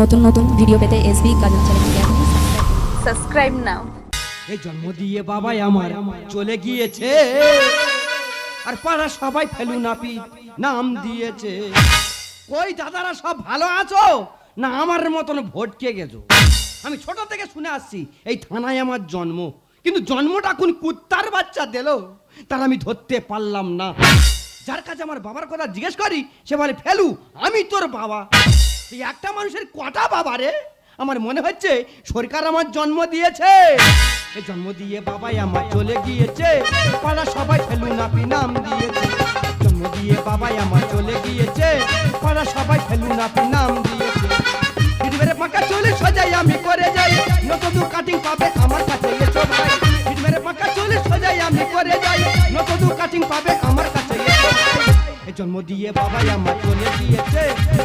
নতুন নতুন ভিডিও পেতে এসবি গাজন চ্যানেলকে subscribe now এই জন্ম দিয়ে বাবাই আমার চলে গিয়েছে। আর পাড়া সবাই ফেলু নাপি নাম দিয়েছে। ওই দাদারা সব ভালো আছো? না আমার মতন ভটকে গেছো। আমি ছোট থেকে শুনে আসছি এই থানায় আমার জন্ম। কিন্তু জন্মটা কোন কুত্তার বাচ্চা দিল? তার আমি ধরতে পারলাম না। যার কাছে আমার বাবার কথা জিজ্ঞেস করি সে বলে ফেলু আমি তোর বাবা। এই একটা মানুষের কটা বাবা রে। আমার মনে হচ্ছে সরকার আমার জন্ম দিয়েছে। জন্ম দিয়ে বাবাই আমার চলে গিয়েছে। পাড়া সবাই ফেলু নাপি নাম দিয়েছে। জন্ম দিয়ে বাবাই আমার চলে গিয়েছে। পাড়া সবাই ফেলু নাপি নাম দিয়েছে। মেরে পাকা চলে সোজাই আমি করে যাই। নতুন কাটিং পাবে আমার কাছে এসো ভাই। মেরে পাকা চলে সোজাই আমি করে যাই। নতুন কাটিং পাবে আমার জন্ম দিয়ে বাবাই আমার চলে গিয়েছে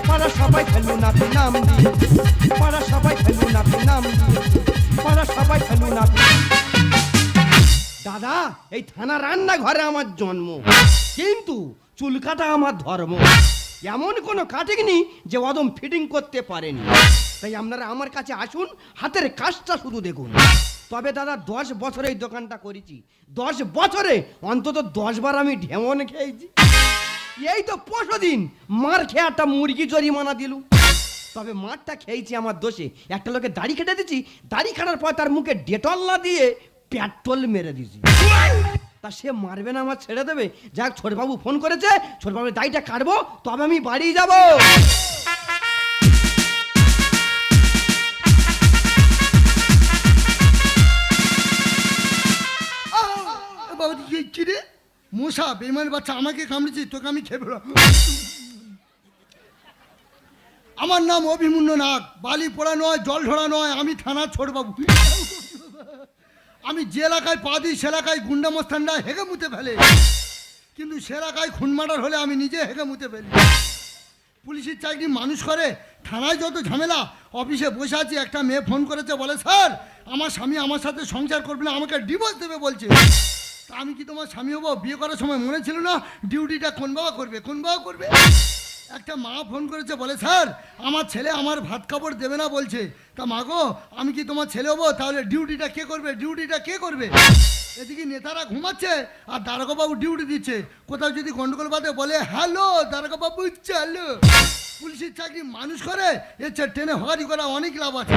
পাড়া সবাই ফেলু নাপি নাম দিয়েছে পাড়া সবাই ফেলু নাপি নাম দিয়েছে পাড়া সবাই ফেলু নাপি দাদা, এই থানা রান্না ঘরে আমার জন্ম। কিন্তু চুল কাটা আমার ধর্ম। এমন কোনো কাটিংনি যে অদম ফিটিং করতে পারেনি। তাই আপনারা আমার কাছে আসুন, হাতের কাজটা শুধু দেখুন। তবে দাদা, দশ বছরে এই দোকানটা করেছি। দশ বছরে অন্তত দশ বার আমি ঢেমন খেয়েছি। এই তো পরশু দিন মার খেয়ে একটা মুরগি জরিমানা দিল। তবে মারটা খেয়েছি আমার দোষে। একটা লোকে দাড়ি কেটে দিচ্ছি দাড়ি কাটার পর তার মুখে ডেটল না দিয়ে পেট্রোল মেরে দিয়েছি। তা সে মারবে না, আমার ছেড়ে দেবে। যাক ছোটবাবু ফোন করেছে, ছোটবাবুর দাড়িটা কাটবো, তবে আমি বাড়ি যাব। বাবা কি কি রে মশা বেমান বাচ্চা, আমাকে কামড়েছে তোকে আমি খেয়ে আমার নাম অভিমন্যু নাগ, বালি পোড়া নয়, জল ঢোড়া নয়, আমি থানা ছোটবাবু। আমি যে এলাকায় পা দিই, সে এলাকায় গুন্ডা মস্তানরা হেগে মুতে ফেলে। কিন্তু সে এলাকায় খুন মার্ডার হলে আমি নিজে হেগে মুতে ফেলি। পুলিশের চাকরি মানুষ করে, থানায় যত ঝামেলা, অফিসে বসে আছি, একটা মেয়ে ফোন করেছে, বলে, স্যার, আমার স্বামী আমার সাথে সংসার করবে না, আমাকে ডিভোর্স দেবে, বলছে। তা আমি কি তোমার স্বামী হব? বিয়ে করার সময় মনে ছিল না? ডিউটিটা কোন বাবা করবে? কোন বাবা করবে? একটা মা ফোন করেছে, বলে, স্যার, আমার ছেলে আমার ভাত কাপড় দেবে না, বলছে। তা মা গো, আমি কি তোমার ছেলে হব? তাহলে ডিউটিটা কে করবে? ডিউটিটা কে করবে? এদিকে নেতারা ঘুমাচ্ছে, আর দারোগাবাবু ডিউটি দিচ্ছে। কোথাও যদি গন্ডগোল বাদে বলে, হ্যালো, দারোগাবাবু, চালো। পুলিশের চাকরি মানুষ করে, এর ট্রেনে হওয়ারি করা অনেক লাভ আছে।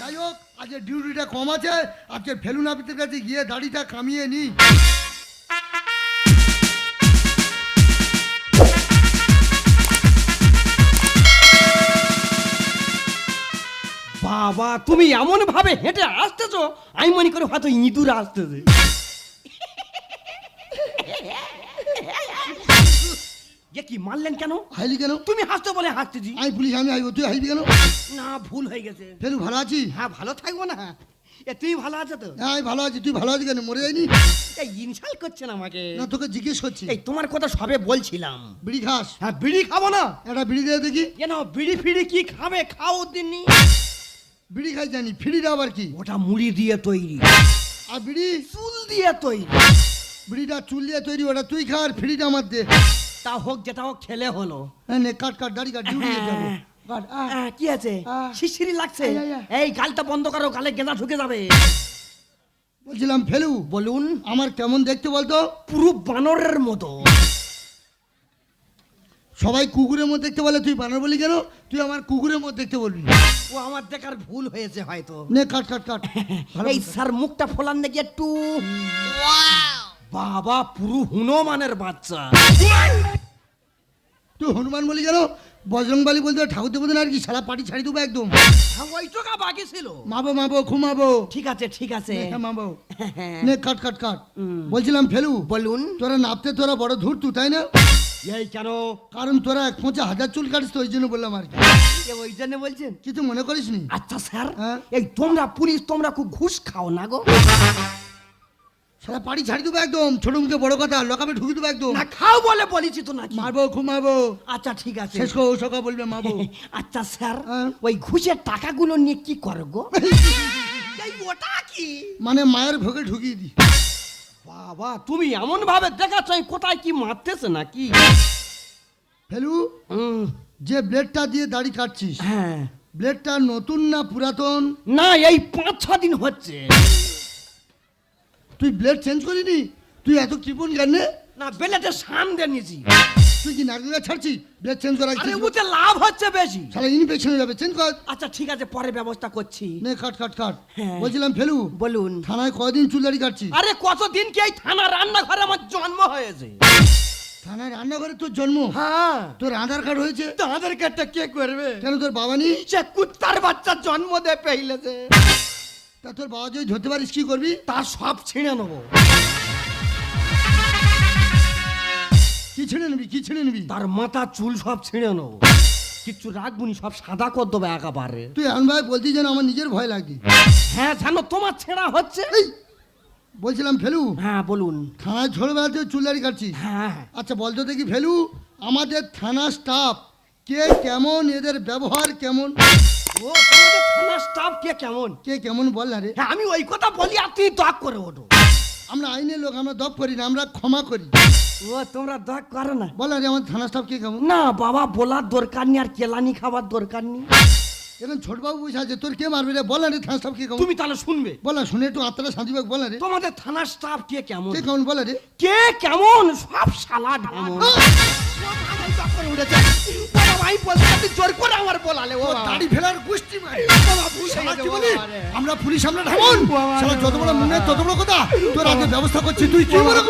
যাই হোক, আজকে ডিউটিটা কম আছে, আজকে ফেলুন আপিতের কাছে গিয়ে দাড়িটা কামিয়ে নি বাবা, তুমি এমন ভাবে হেঁটে আসতেছো, আমি মনে করি হয়তো ইঁদুর আসতেছে। এ কি মারলেন কেন? হাইলি কেন? তুমি হাসতে বলে হাসতেছি। আমি পুলিশ আমি আইব তুই হাইবি কেন? না ভুল হয়ে গেছে। ফেলু ভালো আছি? হ্যাঁ ভালো থাকব না। এ তুমি ভালো আছো তো? হ্যাঁ ভালো আছি। তুই ভালো আছি কেন? মরে যায়নি? এই ইনসাল করছেন আমাকে। না তোকে জিজ্ঞেস করছি। এই তোমার কথা সবে বলছিলাম। বিড়ি খাস? হ্যাঁ বিড়ি খাব না। একটা বিড়ি দিয়ে দেখি। কেন বিড়ি ফিড়ি কি খাবে? খাও দিননি বিড়ি খাই জানি ফিড়িটা আবার কি? ওটা মুড়ি দিয়ে তৈরি। আর বিড়ি? চুল দিয়ে তৈরি। বিড়িটা চুল দিয়ে তৈরি ওটা তুই খা আর ফিড়িটা আমার দে। তা হোক যেটা হোক খেলে হলো। হ্যাঁ নে কাট কাট দাড়ি কাট ডিউটি কাট আহ। আহ, কি আছে? শিশিরি লাগছে। এই গালটা বন্ধ করো গালে গেঁদা ঢুকে যাবে। বলছিলাম ফেলু বলুন। আমার কেমন দেখতে বলতো? পুরো বানরের মতো। সবাই কুকুরের মধ্যে দেখতে বলে তুই বানর বলি কেন? তুই আমার কুকুরের মধ্যে দেখতে বলবি ও আমার দেখার ভুল হয়েছে হয়তো। নে কাট কাট কাট। এই স্যার মুখটা ফোলান দেখি একটু? বাবা পুরো হুনমানের বাচ্চা। তুই হনুমান বলি কেন বজরংবালি বলতে ঠাকুর দেবতা আর কি সারা পাটি ছাড়ি দেবো একদম। হ্যাঁ, ওই টাকা বাকি ছিল। মাবো মাবো ঘুমাবো। ঠিক আছে ঠিক আছে। হ্যাঁ মাবো। হ্যাঁ। নে কাট কাট কাট। বলছিলাম ফেলু বলুন। তোরা নাপতে তোরা বড় ধূর্তু তাই না? এই কেন? কারণ তোরা এক হাজার চুল কাটিস তো ওই জন্য বললাম আর কি। ওই জন্য বলছেন? কিছু মনে করিস নি আচ্ছা স্যার? এই তোমরা পুলিশ তোমরা খুব ঘুষ খাও না গো। সারা পাড়ি ছাড়ি দেবো একদম। ছোট মুখে বড় কথা লকাবে ঢুকি দেবো একদম। না খাও বলে বলেছি তো নাকি। মারবো ঘুমাবো আচ্ছা ঠিক আছে। শেষ করো সকাল বলবে মাবো আচ্ছা স্যার হ্যাঁ? ওই ঘুষের টাকাগুলো নিয়ে কি করো গো? এই ওটা কি? মানে মায়ের ভোগে ঢুকিয়ে দি। বাবা তুমি এমন ভাবে দেখাচ্ছ এই কোথায় কি মারতেছে নাকি? ফেলু যে ব্লেডটা দিয়ে দাড়ি কাটছিস হ্যাঁ। ব্লেডটা নতুন না পুরাতন? না এই পাঁচ ছ দিন হচ্ছে। তুই ব্লেড চেঞ্জ করিনি? তুই এত কৃপণ কেন? না বেলেটে সামনে নিয়েছি। তুই কি নারকেল ছাড়ছি ব্লেড চেঞ্জ করা আরে উতে লাভ হচ্ছে বেশি। সারা ইনফেকশন হয়ে যাবে চেঞ্জ কর। আচ্ছা ঠিক আছে পরে ব্যবস্থা করছি। নে কাট কাট কাট। হ্যাঁ। বলছিলাম ফেলু। বলুন। থানায় কয়দিন চুলারি কাটছি আরে কতদিন কি এই থানা রান্নাঘরে আমার জন্ম হয়েছে? থানায় রান্নাঘরে তোর জন্ম? হ্যাঁ। তোর আধার কার্ড হয়েছে? তো আধার কার্ডটা কে করবে? কেন তোর বাবা নেই? সে কুত্তার বাচ্চা জন্ম দে পেইলেছে। তা তোর বাবা যদি ধরতে পারিস কি করবি? তার সব ছিঁড়ে নেব। কি ছিঁড়ে নিবি কি ছিঁড়ে নিবি? তার মাথা চুল সব ছিঁড়ে নেব। কিচ্ছু রাখবুনি সব সাদা কর দেবো একেবারে। তুই এমন ভাই বলতি যেন আমার নিজের ভয় লাগছে। হ্যাঁ জানো তোমার ছেঁড়া হচ্ছে। বলছিলাম ফেলু? হ্যাঁ বলুন। থানায় ছোটবেলাতে চুলারি কাটছি। হ্যাঁ। আচ্ছা বলতো দেখি ফেলু আমাদের থানা স্টাফ কে কেমন এদের ব্যবহার কেমন? ও তোমাদের থানার স্টাফ কে কেমন? কে কেমন বল না রে? হ্যাঁ আমি ওই কথা বলি আর তুই দক করে ওঠো। আমরা আইনের লোক আমরা দপ করি না আমরা ক্ষমা করি। ও তোমরা দক করো না। বল রে আমার থানা স্টাফ কে কেমন? না বাবা বলার দরকার নেই আর কেলানি খাবার দরকার নেই। এখন ছোটবাবু বসে আছে তোর কে মারবে রে? বল রে থানা স্টাফ কে কেমন? তুমি তাহলে শুনবে। বল শুনে একটু আত্মাটা শান্তি পাক বল না রে। তোমাদের থানার স্টাফ কে কেমন? কে কেমন বল রে। কে কেমন? সব শালা ঢামন আমি বলতে পারছি, জোর করে আমার বলালে ও। দাড়ি ফেলার গোষ্ঠী মারে। বাবা, শালা কি বলি? আমরা পুলিশ আমরা ঢামন। বাবা শালা যত বড় মনে তত বড় কথা। তোর আগে ব্যবস্থা করছি তুই কি মনে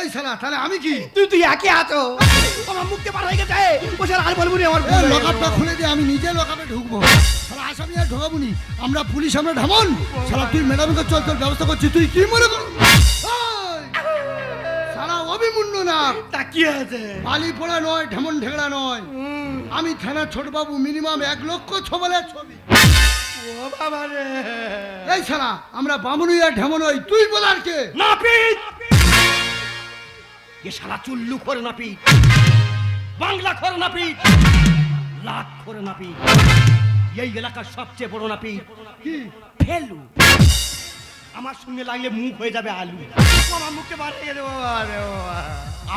এই শালা তাহলে আমি কি? তুই তুই একে আছো আমার মুখতে পার হয়ে গেছে। ও স্যার আর বলব আমার লকআপটা খুলে দিয়ে আমি নিজে লকআপে ঢুকবো। শালা আসামি আর ঢোকাবো আমরা পুলিশ আমরা ঢামন। শালা তুই ম্যাডামকে চল তোর ব্যবস্থা করছি। তুই কি মনে কর? এই! শালা অভিমুন্য না। তা কি আছে। বালি পোড়া নয় ঢেমন ঢেগড়া নয় আমি থানার ছোটবাবু মিনিমাম এক লক্ষ ছবলের ছবি। ও বাবা রে। এই শালা আমরা বামুনই আর ঢেমনই তুই বলার কে? নাপিত! এ শালা চুল্লু করে নাপিত। বাংলা করে নাপিত। লাখ করে নাপিত। এই এলাকার সবচেয়ে বড় নাপিত। কি? ফেলু। আমার সঙ্গে লাগলে মুখ হয়ে যাবে আলু। আমার মুখে রে বাবা।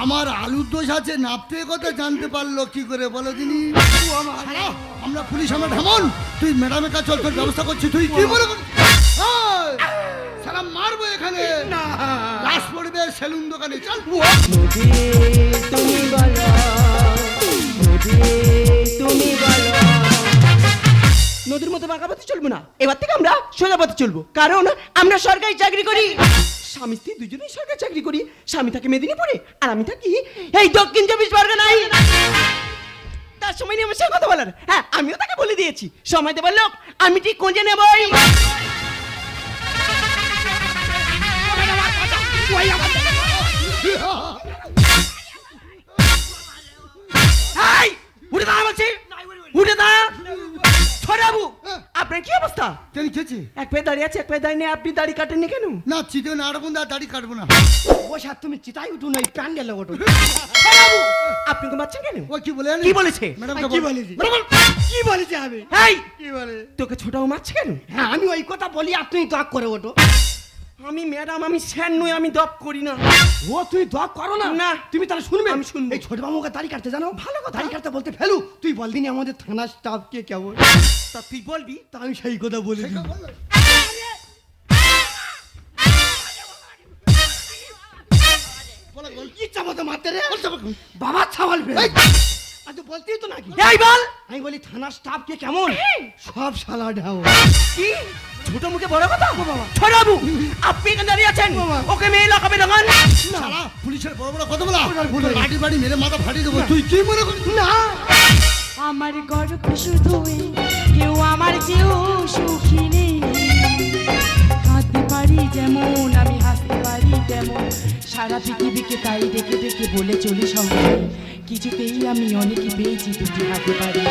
আমার আলুর দোষ আছে নাপতে কথা জানতে পারল কি করে বলো শালা, আমরা পুলিশ আমরা ঢেমন। তুই ম্যাডামের কাছে চল তোর ব্যবস্থা করছি। তুই কি কর সারা মারবো এখানে। লাশ পড়বে সেলুন দোকানে চল। তুমি বলো তুমি বলো। নদীর মতো বাঁকা পথে চলবো না? এবার থেকে আমরা সোজা পথে চলবো। কারণ আমরা সরকারি চাকরি করি। স্বামী স্ত্রী দুজনেই সরকারি চাকরি করি। স্বামী থাকে মেদিনীপুরে, আর আমি থাকি এই দক্ষিণ চব্বিশ পরগনায়। তার সময় নিয়ে আমার কথা বলার। হ্যাঁ আমিও তাকে বলে দিয়েছি। সময় দেবার লোক, আমি ঠিক খুঁজে নেবই? উঠে দাঁড়া বলছি। উঠে দাঁড়া। ছড়াবু আপনার কি অবস্থা? কেন খেয়েছি এক পায়ে দাঁড়িয়ে আছে এক পায়ে দাঁড়িয়ে আপনি দাড়ি কাটেননি কেন? না চিতে না আড়বো না দাড়ি কাটবো না। ও স্যার তুমি চিতাই উঠুন ওই প্যান্ডেলে ওঠো। ছড়াবু আপনি ঘুমাচ্ছেন কেন? ও কি বলে কি বলেছে? ম্যাডাম কি বলেছি? কি বলেছে আমি? এই কি বলে তোকে ছোটাও মারছে কেন? হ্যাঁ আমি ওই কথা বলি আপনি তো আক করে ওঠো। আমি ম্যাডাম আমি স্যার নই আমি দপ করি না। ও তুই দপ করো না। না। তুমি তাহলে শুনবে? আমি শুনব। এই ছোট বাবুকে দাড়ি কাটতে জানো? ভালো কথা। দাড়ি কাটতে বলতে ফেলু। তুই বল দিনি আমাদের থানা স্টাফ কে কেমন? তা তুই বলবি? তা আমি সেই কথা বলে দিই। বলো, বল। ইচ্ছা মতো মারতে রে? বাবা ছাওয়াল আজ বলতেই তো নাকি? এই বল! আমি বলি থানার স্টাফ কে কেমন সব শালা ঢাও কি? ছোট মুখে বড় কথা? ছড়াবু আপনি এখানে দাঁড়িয়ে আছেন? ওকে মেয়ে লাগাবে না। শালা পুলিশের বড় বড় কথা বলা। লাঠি বাড়ি মেরে মাথা ফাটিয়ে দেবো। তুই কি মনে কর না। আমার গর্ব শুধুই কেউ আমার কেউ সুখী নেই। কাঁদতে পারি যেমন আমি হাসতে পারি তেমন। সারা পৃথিবীকে তাই দেখে দেখে বলে চলি সঙ্গে। কিছুতেই আমি অনেকই পেয়েছি দুটি হাতে পারি।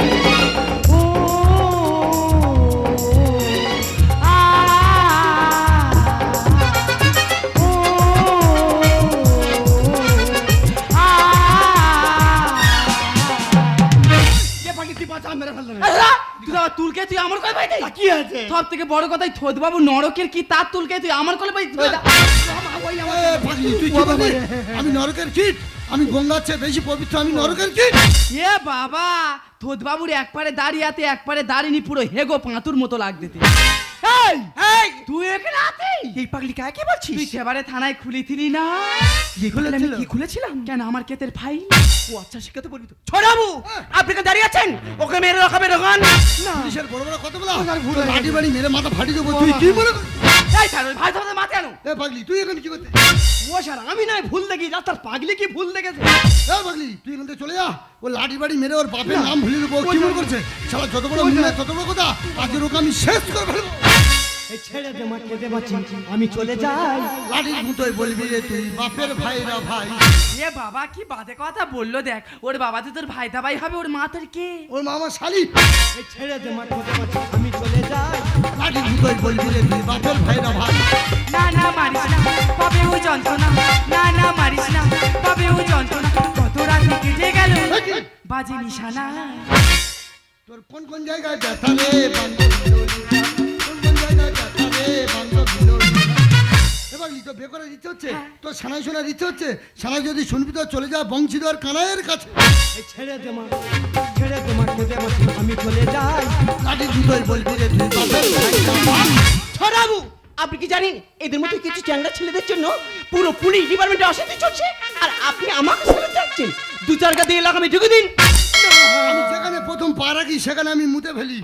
তুলকে তুই আমার কলে পাইতে কি আছে? সব থেকে বড় কথাই থোদ বাবু নরকের কি তার তুলকে তুই আমার কলে পাই আমি নরকের কিট। আমি গঙ্গার চেয়ে বেশি পবিত্র আমি নরকের কি এ বাবা থোদ বাবুর একপারে দাঁড়িয়াতে একপারে দাঁড়িনি পুরো হেগো পাঁতুর মতো লাগতেতে এই এই! তুই এখানে আতে এই পাগলি কাকে বলছিস? তুই সেবারে থানায় খুলেছিলি না? কি আমি কি খুলেছিলাম? কেন আমার কেতের ফাইল? ও আচ্ছা শিখাতে বলি তো। ছড়াবু আপনি কেন দাঁড়িয়ে আছেন? ওকে মেরে রাখাবে দোকান? পুলিশের বড় বড় কতগুলো? লাঠি বাড়ি মেরে মাথা ফাটিয়ে দেবো। তুই কি কর এই ছাড়ো ভাই তোমাদের মাথায় আনো। এ পাগলি তুই এখানে কি করতে ও স্যার আমি নয় ভুল দেখি রাস্তার পাগলি কি ভুল দেখেছে? এ পাগলি তুই এখান থেকে চলে যা। ও লাঠি বাড়ি মেরে ওর বাপের নাম ভুলে দেবো। কি মনে করছে? শালা যত বড় তত বড় কথা আজকের ওকে আমি শেষ করে ফেলব। ছেড়ে দে মা কেঁদে বাঁচি। আমি চলে যাই। লাঠির মুঠোয় বলবি রে তুই বাপের ভাইরা ভাই। এ বাবা কি বাজে কথা বলল দেখ। ওর বাবা তো তোর ভাই দাবাই হবে ওর মা তোর কে? ওর মামা শালি। এই ছেড়ে দে মা কেঁদে বাঁচি। আমি চলে যাই। লাঠির মুঠোয় বলবি রে তুই বাপের ভাইরা ভাই। না না মারিস না। পাবে ও যন্ত্রণা? না না মারিস না। পাবে ও যন্ত্রণা? কত রাতে কেটে গেল বাজে নিশানা। তোর কোন কোন জায়গায় ব্যথা রে বান্ধব? হচ্ছে? তোর সানাই হচ্ছে? সানাই যদি শুনবি তো চলে যা বংশীধর কানাইয়ের কাছে। ছেড়ে দে মা ছেড়ে দে মা কেঁদে বাঁচি আমি চলে যাই। লাঠির মুঠোয় বলবি রে তুই বাপের ভাইরা ভাই ছড়াবু আপনি কি জানেন এদের মধ্যে কিছু চ্যাংড়া ছেলেদের জন্য পুরো পুলিশ ডিপার্টমেন্টে অশান্তি চলছে? আর আপনি আমাকে ছেড়ে যাচ্ছেন। দু চার গা দিয়ে লাগামে ঢুকে দিন। রাখি সেখানে আমি মুতে ফেলি?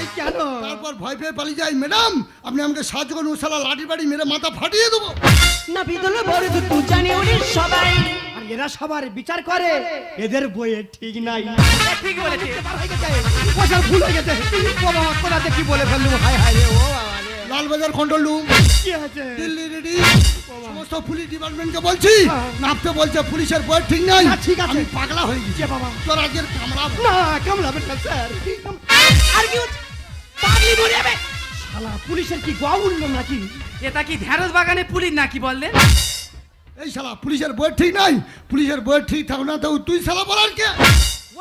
এই কেন? তারপর ভয় পেয়ে পালিয়ে যাই ম্যাডাম আপনি আমাকে সাহায্য করুন শালা লাঠি বাড়ি মেরে মাথা ফাটিয়ে দেবো। না বিদলে বড় দুটো জানে ওরে সবাই। আর এরা সবার বিচার করে এদের বইয়ে ঠিক নাই। ঠিক বলেছে স্যার ভুল হয়ে গেছে। বাবা কোথাতে কি বলে ফেললুম? হায় রে ও লালবাজার কন্ট্রোল রুম কি আছে দিল্লি রেডি। সমস্ত পুলিশ ডিপার্টমেন্টকে বলছি নামতে বলছে পুলিশের বই ঠিক নাই। ঠিক আছে। আমি পাগলা হয়ে গেছি। বাবা। তোর আজকের কামড়াবো। না কামড়াবেন না স্যার। আর কি হচ্ছে? পাগলি মরে যাবে। শালা পুলিশের কি গোয়া উঠল নাকি? এটা কি ঢেঁড়স বাগানে পুলিশ নাকি বললেন এই শালা পুলিশের বই ঠিক নাই। পুলিশের বই ঠিক থাকো না তো তুই শালা বলার কে?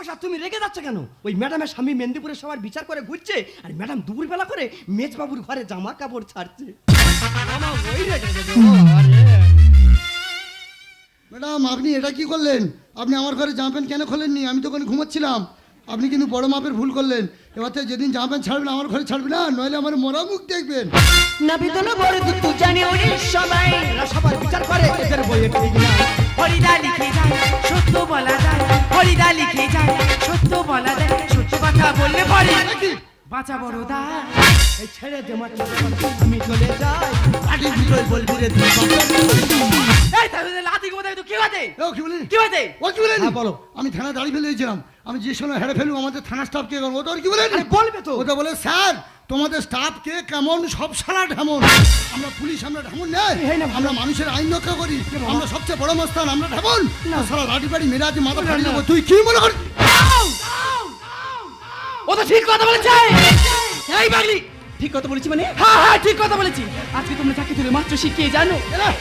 স্যার তুমি রেগে যাচ্ছ কেন? ওই ম্যাডামের স্বামী মেদিনীপুরে সবার বিচার করে ঘুরছে আর ম্যাডাম দুপুরবেলা করে মেজবাবুর ঘরে জামা কাপড় ছাড়ছে। ম্যাডাম আপনি এটা কি করলেন? আপনি আমার ঘরে জামা প্যান্ট কেন খোলেননি? আমি তো ওখানে ঘুমাচ্ছিলাম। আপনি কিন্তু বড় মাপের ভুল করলেন। এবার থেকে যেদিন জামা প্যান্ট ছাড়বেন আমার ঘরে ছাড়বে না নইলে আমার মরা মুখ দেখবেন। না বিদলে বড় দুটো জানে ওরে সবাই। এরা বিচার করে এদের বইয়ে ঠিক নাই হরিদা লিখে যায় সত্য বলা যায়। হরিদা লিখে যায় সত্য বলা যায়। সত্য কথা বললে পরে বাঁচা বড় দা এই ছেড়ে দে মা চলে যাচ্ছি, আমি চলে যাই। লাঠির ভিতরে বলবি রে তুই এই তাহলে লাতি কোথায় তো কি হতে ও কি বলি কি হতে ও কি বলেন হ্যাঁ, বলো। আমি থানা দাঁড়িয়ে ফেলেছিলাম আমি যে সময় হেরে ফেলব আমাদের থানা স্টাফ কে ও তো কি বলেন বলবে তো। ও তো বলে স্যার তোমাদের স্টাফ কে কেমন সব সারা ঢেমন। আমরা পুলিশ আমরা ঢেমন নেই আমরা মানুষের আইন রক্ষা করি। আমরা সবচেয়ে বড় মস্তান আমরা ঢেমন। সারা লাঠি বাড়ি মেরে আছে মাথা ফাটিয়ে দেবো। তুই কি মনে করিস ও তো ঠিক কথা বলেছে। এই বাগলি ঠিক কথা বলেছি মানে? হ্যাঁ হ্যাঁ ঠিক কথা বলেছি। আজকে তোমরা চাকরি তুলে মাত্র শিখিয়ে জানো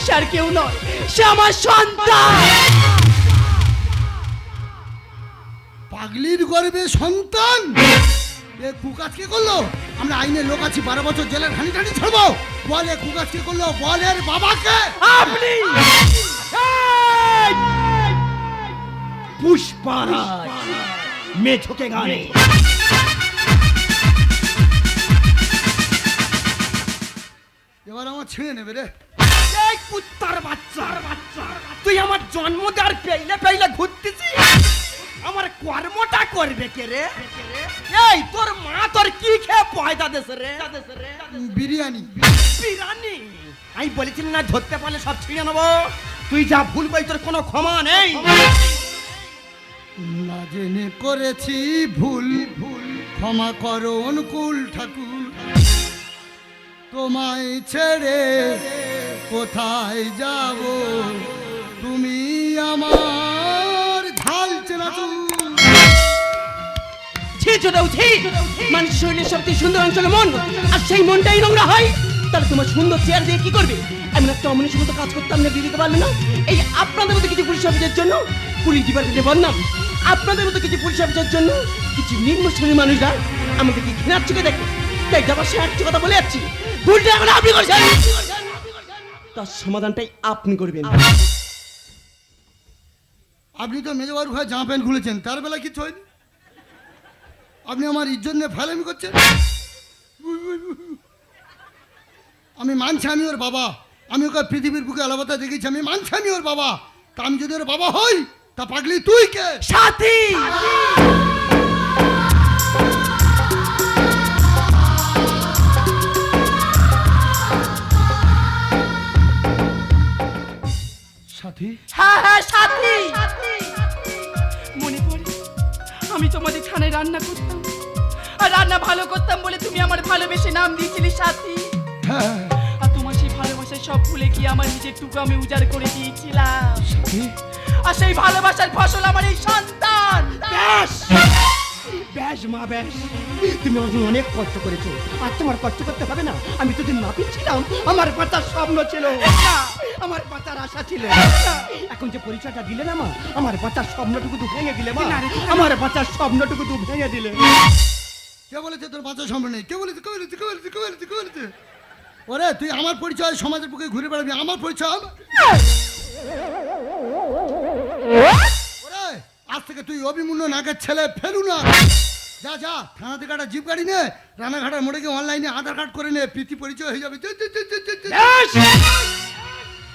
সে আর কেউ নয় সে আমার সন্তান। পাগলির গর্বে সন্তান? এ কুকাজ কে করল? আমরা আইনের লোক আছি বারো বছর জেলের খানি টানি ছাড়বো। বলে কুকাজ কে করল? বলের বাবাকে। আপনি! পুষ্পারাজ। মেঝোকে গানে। এবার আমার ছিঁড়ে নেবে রে। এই কুত্তার বাচ্চা বাচ্চা তুই আমার জন্ম দেওয়ার পেইলে পেইলে ঘুরতেছিস? আমার কর্মটা করবে কে রে? এই তোর মা তোর কি খেয়ে পয়দা দেশে রে? বিরিয়ানি। বিরানি আমি বলেছিলাম না ধরতে পারলে সব ছিঁড়ে নেব। তুই যা ভুল কই তোর কোনো ক্ষমা নেই। না জেনে করেছি ভুল ভুল। ক্ষমা করো অনুকূল ঠাকুর। তোমায় ছেড়ে কোথায় যাব? তুমি আমার ঢাল চেনাচুর ছি চোদাও ছি। মানুষ শরীরের সুন্দর মন। আর সেই মনটাই হয়। তাহলে তোমার সুন্দর দিয়ে কি করবে? কাজ করতাম না দিতে না? এই আপনাদের মতো কিছু পুলিশ জন্য পুলিশ আপনাদের মতো কিছু পুলিশ জন্য কিছু নিম্ন শ্রেণির মানুষরা আমাকে কি ঘৃণার চোখে দেখে। তাই যাবার সে একটি কথা বলে যাচ্ছি। ভুলটা এখন আপনি করছেন। তার সমাধানটাই আপনি করবেন। আপনি তো মেজবাবুর ভাই জামা প্যান্ট খুলেছেন তার বেলা কিছু হয়নি? আপনি আমার ইজ্জত নিয়ে ফাইলামি করছেন? আমি মানছি আমি ওর বাবা। আমি ওকে পৃথিবীর বুকে আলাপাতা দেখেছি আমি মানছি আমি ওর বাবা। তা আমি যদি ওর বাবা হই তা পাগলি তুই কে? সাথী! সাথী? হ্যাঁ হ্যাঁ সাথী। মনে পড়ে আমি তোমাদের থানায় রান্না করতাম। আর রান্না ভালো করতাম বলে তুমি আমার ভালোবেসে নাম দিয়েছিলে সাথী। হ্যাঁ। আর তোমার সেই ভালোবাসায় সব ভুলে গিয়ে আমার নিজের টুকু আমি উজাড় করে দিয়েছিলাম। আর সেই ভালোবাসার ফসল আমার এই সন্তান। ব্যাস! ব্যাস মা ব্যাস। তুমি আমার জন্য অনেক কষ্ট করেছ আর তোমার কষ্ট করতে হবে না। আমি তো দিন নাপিত ছিলাম আমার বাচ্চার স্বপ্ন ছিল। আমার পাতার আশা ছিল। এখন যে পরিচয়টা দিলে না মা আমার বাচ্চার স্বপ্নটুকু তো ভেঙে দিলে মা। আমার বাচ্চার স্বপ্নটুকু তো ভেঙে দিলে। কে বলেছে তোর বাচ্চা সম্ভব নেই? কে বলেছে কে বলেছে কে বলেছে কে বলেছে কে বলেছে? ওরে তুই আমার পরিচয় সমাজের বুকে ঘুরে বেড়াবি আমার পরিচয় ওরে আজ থেকে তুই অভিমূল্য নাগের ছেলে ফেলু না। যা যা থানা থেকে একটা জিপ গাড়ি নে রানাঘাটার মোড়ে গিয়ে অনলাইনে আধার কার্ড করে নে প্রীতি পরিচয় হয়ে যাবে। ব্যাস!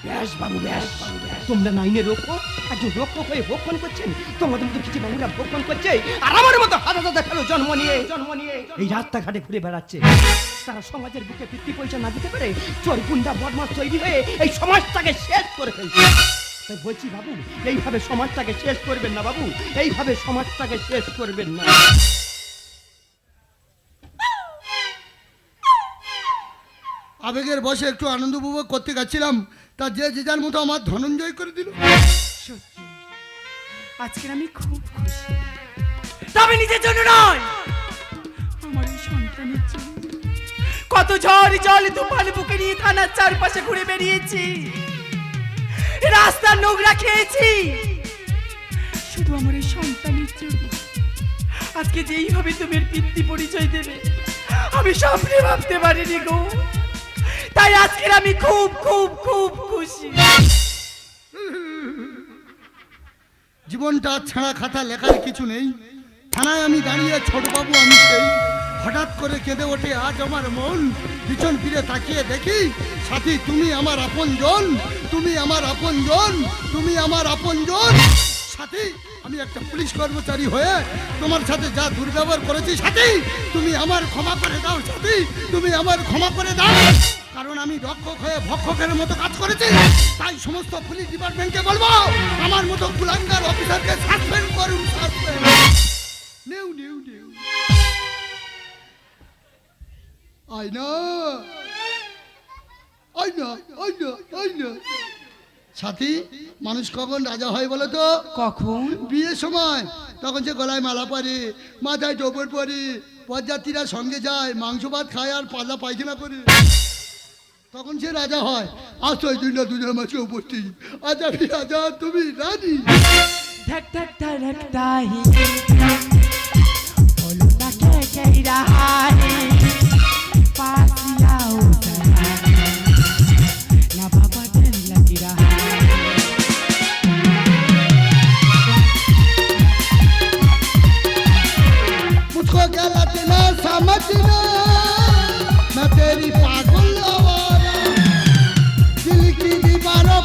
ব্যাস বাবু ব্যাস। তোমরা নাইনে রক্ষক একজন রক্ষক হয়ে ভক্ষণ করছেন। তোমাদের মতো কিছু বাবুরা ভক্ষণ করছে। আর আমার মতো হাজার হাজার ফেলো জন্ম নিয়ে জন্ম নিয়ে এই রাস্তাঘাটে ঘুরে বেড়াচ্ছে। তারা সমাজের বুকে বৃত্তি পয়সা না দিতে পারে চোর গুন্ডা বদমাস তৈরি হয়ে এই সমাজটাকে শেষ করে ফেলছে। তাই বলছি বাবু এইভাবে সমাজটাকে শেষ করবেন না বাবু এইভাবে সমাজটাকে শেষ করবেন না। আবেগের বসে একটু আনন্দ উপভোগ করতে গেছিলাম। তা যে যে যার মতো আমার ধনঞ্জয় করে দিল। সত্যি, আজকের আমি খুব খুশি। তবে নিজের জন্য নয়, আমার এই সন্তানের জন্য। কত ঝড় জল তুফান বুকে নিয়ে থানার চারপাশে ঘুরে বেরিয়েছি রাস্তার নোংরা খেয়েছি। শুধু আমার এই সন্তানের জন্য। আজকে যেইভাবে তুমি পিতৃ পরিচয় দেবে, আমি স্বপ্নে ভাবতে পারিনি গো। তাই আজকের আমি খুব খুব খুব খুশি। জীবনটা ছাড়া খাতা লেখার কিছু নেই। থানায় আমি দাঁড়িয়ে ছোটবাবু আমি সেই। হঠাৎ করে কেঁদে ওঠে আজ আমার মন। পিছন ফিরে তাকিয়ে দেখি, সাথী, তুমি আমার আপন জন তুমি আমার আপন জন তুমি আমার আপন জন সাথী, আমি একটা পুলিশ কর্মচারী হয়ে তোমার সাথে যা দুর্ব্যবহার করেছি, সাথী, তুমি আমার ক্ষমা করে দাও, সাথী, তুমি আমার ক্ষমা করে দাও। কারণ আমি রক্ষক হয়ে ভক্ষকের মতো কাজ করেছি। তাই সমস্ত পুলিশ ডিপার্টমেন্টকে বলব আমার মতো কুলাঙ্গার অফিসারকে সাসপেন্ড করুন সাসপেন্ড নেউ নেউ নেউ। আয়না আয়না আয়না আয়না সাথী মানুষ কখন রাজা হয় বলো তো? কখন? বিয়ের সময়। তখন যে গলায় মালা পরে মাথায় টোপর পরে পদযাত্রীরা সঙ্গে যায় মাংস ভাত খায় আর পাল্লা পায়খানা করে। তখন সে রাজা হয় আজ তো এই দুইটা দুজনের মাঝে উপস্থিত আজ আমি রাজা তুমি রানী धक धक धड़कता ही बोलो ना क्या कह रहा है पास आओ जरा ना बाबा डर लग रहा है मुझको गलत ना समझना मैं तेरी पागल hermano